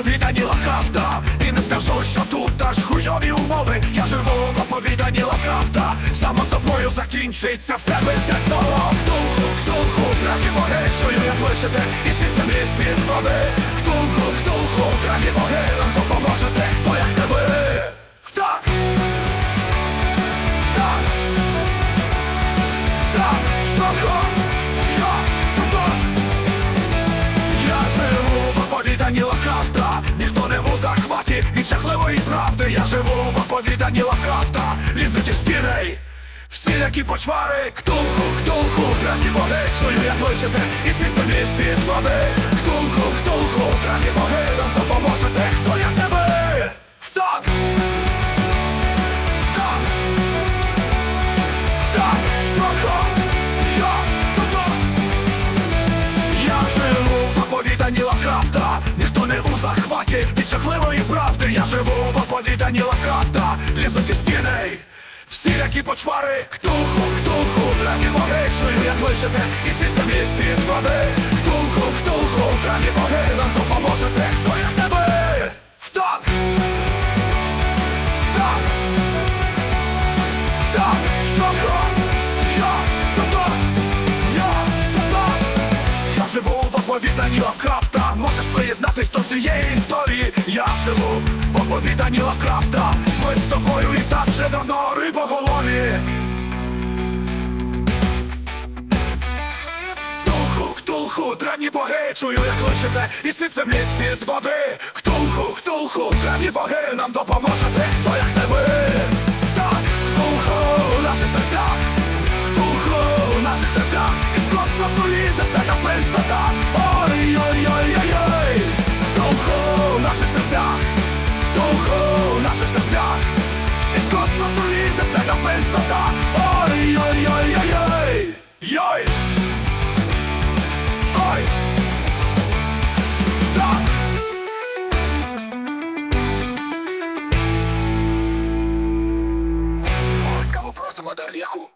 оповідані лакавта І не скажу, що тут аж хуйові умови. Я живу в оповідані лакавта Само собою закінчиться все без цього Ктуху, ктуху, траки боги Чую, як лишите І з-під землі, з-під води. Ктуху, ктуху, траки боги Всілякі почвари Ктулху, ктулху, травні боги Чую, як лишите із під землі з-під води Ктулху, ктулху, травні боги Нам допоможете, хто як не ви Так! Так! Так! Шоко! Я Судот! Я живу в оповіданні Лавкрафта Ніхто не у захваті від жахливої правди Я живу в оповіданні Лавкрафта Лізуть із стіней Всілякі почвари древні боги Чую, як лишите із під землі з-під води ктулху, древні боги Нам допоможете, хто як не ви Так! Так! Так! Шоко! Я Сатан! Я Сатан! Я живу в оповіданні Лавкрафта Можеш приєднатись до цієї історії Я живу в Даніла Крафта. Ми з тобою і так вже давно рибоголові Ктулху, ктулху, древні боги Чую, як лишите із під землі, з-під води. Ктулху, ктулху, древні боги Нам допоможете, хто як не ви серцях Із космосу лізе все та пистота Ой-ой-ой-ой-ой Йой! Ой! Так! Ласкаво просимо до Олеху.